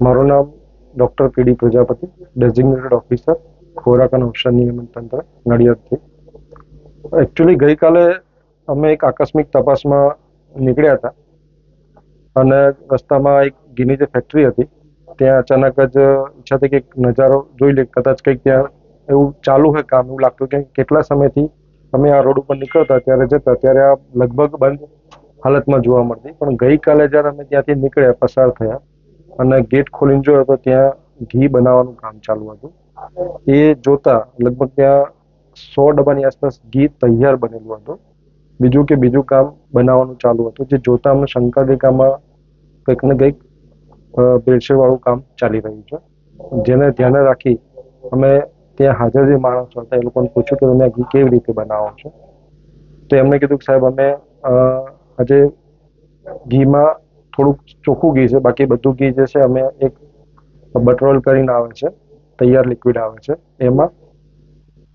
મારું નામ doctor P D Prajapati designated officer ખોરાક અને ઔષધ નિયમન તંત્ર, નડિયાદથી. એકચ્યુઅલી ગઈકાલે અમે એક આકસ્મિક તપાસમાં નીકળ્યા હતા અને રસ્તામાં એક ગીની જે ફેક્ટરી હતી, ત્યાં અચાનક જ ઈચ્છા થઈ કે નજારો જોઈ લે, કદાચ કંઈક ત્યાં એવું ચાલુ હોય કામ, એવું લાગતું કે કેટલા સમયથી અમે આ રોડ ઉપર નીકળતા, ત્યારે જતા, ત્યારે આ લગભગ બંધ હાલતમાં જોવા મળતી. પણ ગઈકાલે જ્યારે અમે ત્યાંથી નીકળ્યા, પસાર થયા અને ગેટ ખોલીને જોયો તો ત્યાં ઘી બનાવવાનું કામ ચાલુ હતું. એ જોતા લગભગ ત્યાં સો ડબ્બાની આસપાસ ઘી તૈયાર બનેલું હતું. બીજું કે બીજું કામ બનાવવાનું ચાલુ હતું, જે જોતા અમને શંકા કે કંઈક ને કંઈક ભેળસેળ કામ ચાલી રહ્યું છે. જેને ધ્યાને રાખી અમે ત્યાં હાજર જે માણસો હતા એ લોકોને પૂછ્યું કે તમે ઘી કેવી રીતે બનાવો છો. તો એમણે કીધું કે સાહેબ અમે આજે ઘીમાં થોડુંક ચોખ્ખું ઘી છે બાકી બધું ઘી જે છે અમે એક બટરોલ કરીને આવે છે તૈયાર લિક્વિડ આવે છે એમાં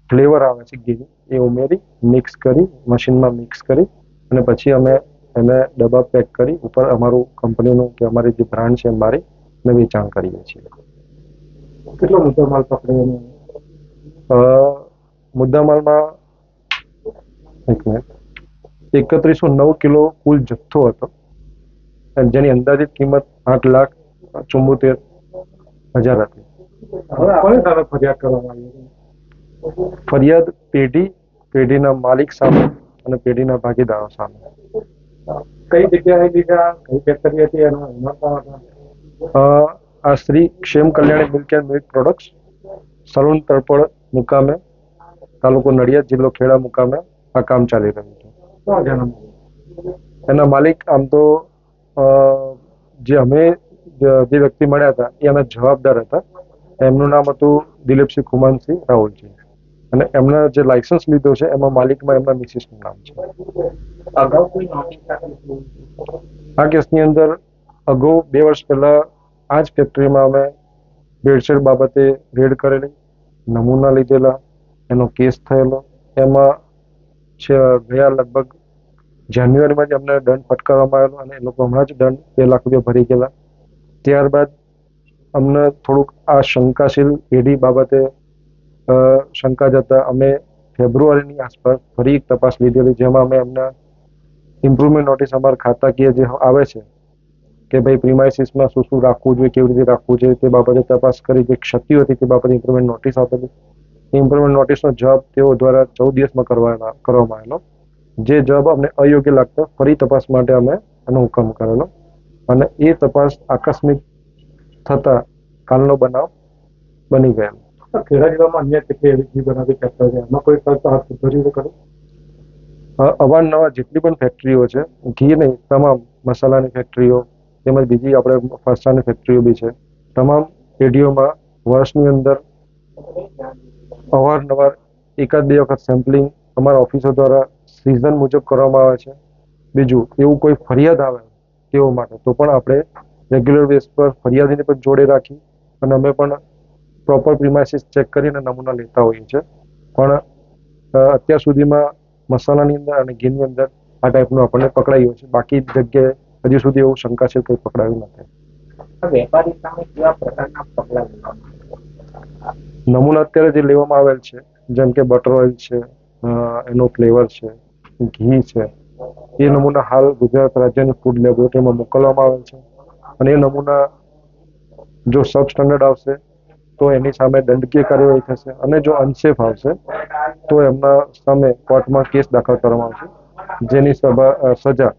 ફ્લેવર આવે છે ઘી એ ઉમેરી મિક્સ કરી મશીનમાં મિક્સ કરી અને પછી અમે એને ડબ્બા પેક કરી ઉપર અમારું કંપનીનું કે અમારી જે બ્રાન્ડ છે અમારી ને વેચાણ કરીએ છીએ. કેટલો મુદ્દા માલ પકડાયો મુદ્દા માલમાં એક મિનિટ એકત્રીસો નવ કિલો કુલ જથ્થો હતો. જેની અંદાજિત કિંમત આઠ લાખ ચુમ્મોતેર હજાર હતી. ફરિયાદ પેઢી પેઢીના માલિક સામે અને પેઢીના ભાગીદારો સામે. કઈ જગ્યાએ લીધા કઈ ફેક્ટરી હતી એનો આ Shri Kshem Kalyani milk and milk products salon તળપળ મુકામે તાલુકો નડિયાદ જિલ્લો ખેડા મુકામે આ કામ ચાલી રહ્યું છે? એના માલિક આમ તો જે અમે જે વ્યક્તિ મળ્યા હતા એ એના જવાબદાર હતા. એમનું નામ હતું દિલીપસિંહ ખુમાનસિંહ રાહુલજી. અને એમના જે લાયસન્સ લીધો છે એમાં માલિકમાં એમના મિસિસનું નામ છે. આ કેસની અંદર અગાઉ બે વર્ષ પહેલા આ જ ફેક્ટરીમાં અમે ભેળસેળ બાબતે રેડ કરેલી નમૂના લીધેલા એનો કેસ થયેલો. એમાં છે ગયા લગભગ જાન્યુઆરીમાં જ અમને દંડ ફટકારવામાં આવેલો અને એ લોકો હમણાં જ દંડ બે લાખ રૂપિયા ભરી ગયેલા. ત્યારબાદ અમને થોડુંક આ શંકાશીલ પેઢી બાબતે શંકા જતા અમે ફેબ્રુઆરીની આસપાસ ફરી એક તપાસ લીધેલી, જેમાં અમે એમના ઇમ્પ્રુવમેન્ટ નોટિસ અમારા ખાતાકીય જે આવે છે, કે ભાઈ પ્રિમાઇસીસમાં શું શું રાખવું જોઈએ, કેવી રીતે રાખવું જોઈએ, તે બાબતે તપાસ કરી, જે ક્ષતિઓ હતી તે બાબતે ઇમ્પ્રુવમેન્ટ નોટિસ આપેલી. ઇમ્પ્રુવમેન્ટ નોટિસનો જવાબ તેઓ દ્વારા ચૌદ દિવસમાં કરવાના, કરવામાં આવેલો. જે જવાબ અમને અયોગ્ય લાગતો ફરી તપાસ માટે અમે એનો હુકમ કરેલો. અને એ તપાસ આકસ્મિક થતા કાલનો બનાવ બની ગયેલો ખેડા જિલ્લામાં અન્ય કેટલી એવી ઘી બનાવી ફેક્ટરી છે એમાં કોઈ કરતા હાથ સુધર્યું ખરું? અવારનવાર જેટલી પણ ફેક્ટરીઓ છે ઘી નહીં તમામ મસાલાની ફેક્ટરીઓ તેમજ બીજી આપણે ફરસાની ફેક્ટરીઓ બી છે તમામ પેઢીઓમાં વર્ષની અંદર અવારનવાર એકાદ બે વખત સેમ્પલિંગ અમારા ઓફિસો દ્વારા સિઝન મુજબ કરવામાં આવે છે. બીજું એવું કોઈ ફરિયાદ આવે તેઓ માટે તો પણ આપણે રેગ્યુલર બેઝ પર ફરિયાદીને પણ જોડે રાખી અને અમે પણ પ્રોપર પ્રિમાઇસીસ ચેક કરીને નમૂના લેતા હોઈએ છીએ. પણ અત્યાર સુધીમાં મસાલાની અંદર અને ઘીની અંદર આ ટાઈપનું આપણને પકડાયું છે. બાકી જગ્યાએ હજી સુધી એવું શંકા છે કોઈ પકડાયું નથી. વેપારી સામે કેવા પ્રકારના પગલા નમૂના અત્યારે જે લેવામાં આવેલ છે જેમ કે બટર ઓઇલ છે એનો ફ્લેવર છે, ઘી છે. એ નમૂના હાલ ગુજરાત રાજ્યની ફૂડ લેબોરેટરીમાં મોકલવામાં આવે છે. અને એ નમૂના જો સબ સ્ટાન્ડર્ડ આવશે, તો એની સામે દંડકીય કાર્યવાહી થશે. અને જો અનસેફ આવશે, તો એમના સામે કોર્ટમાં કેસ દાખલ કરવામાં આવશે, જેની સભા સજા